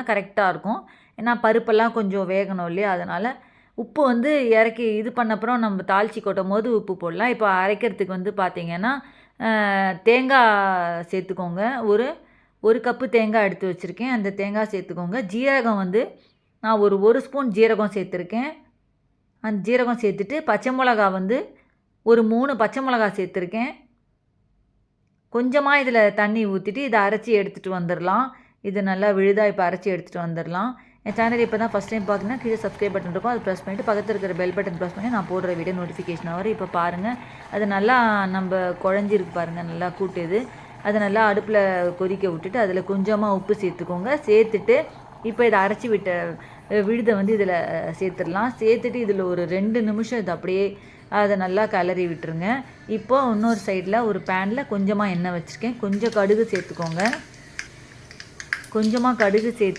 கரெக்டாக இருக்கும். ஏன்னா பருப்பெல்லாம் கொஞ்சம் வேகணும் இல்லையா? அதனால் உப்பு வந்து இறக்கி இது பண்ண அப்புறம் நம்ம தாளித்து கொட்டும் போது உப்பு போடலாம். இப்போ அரைக்கிறதுக்கு வந்து பார்த்திங்கன்னா தேங்காய் சேர்த்துக்கோங்க. ஒரு ஒரு கப்பு தேங்காய் எடுத்து வச்சுருக்கேன். அந்த தேங்காய் சேர்த்துக்கோங்க. ஜீரகம் வந்து நான் ஒரு ஒரு ஸ்பூன் ஜீரகம் சேர்த்துருக்கேன். அந்த ஜீரகம் சேர்த்துட்டு பச்சை மிளகா வந்து ஒரு மூணு பச்சை மிளகா சேர்த்துருக்கேன். கொஞ்சமாக இதில் தண்ணி ஊற்றிட்டு இதை அரைச்சி எடுத்துகிட்டு வந்துடலாம். இது நல்லா விழுதா இப்போ அரைச்சி எடுத்துகிட்டு வந்துடலாம் என் சேனல் இப்போ தான் ஃபஸ்ட் டைம் பார்த்தீங்கன்னா கீழே சப்ஸ்கிரைப் பட்டன் இருக்கும். அதை ப்ரெஸ் பண்ணிவிட்டு பக்கத்தில் இருக்கிற பெல் பட்டன் ப்ரெஸ் பண்ணி நான் போடுற வீடியோ நோட்டிஃபிகேஷன் வரும் இப்போ பாருங்கள் அது நல்லா நம்ம குழஞ்சிருக்கு பாருங்கள் நல்லா கூட்டுது. அதை நல்லா அடுப்பில் கொதிக்க விட்டுட்டு அதில் கொஞ்சமாக உப்பு சேர்த்துக்கோங்க. சேர்த்துட்டு இப்போ இதை அரைச்சி விட்ட விழுதை வந்து இதில் சேர்த்துடலாம். சேர்த்துட்டு இதில் ஒரு ரெண்டு நிமிஷம் இது அப்படியே அதை நல்லா கிளறி விட்டுருங்க. இப்போ இன்னொரு சைடில் ஒரு பேனில் கொஞ்சமாக எண்ணெய் வச்சுருக்கேன். கொஞ்சம் கடுகு சேர்த்துக்கோங்க. கொஞ்சமாக கடுகு சேர்த்து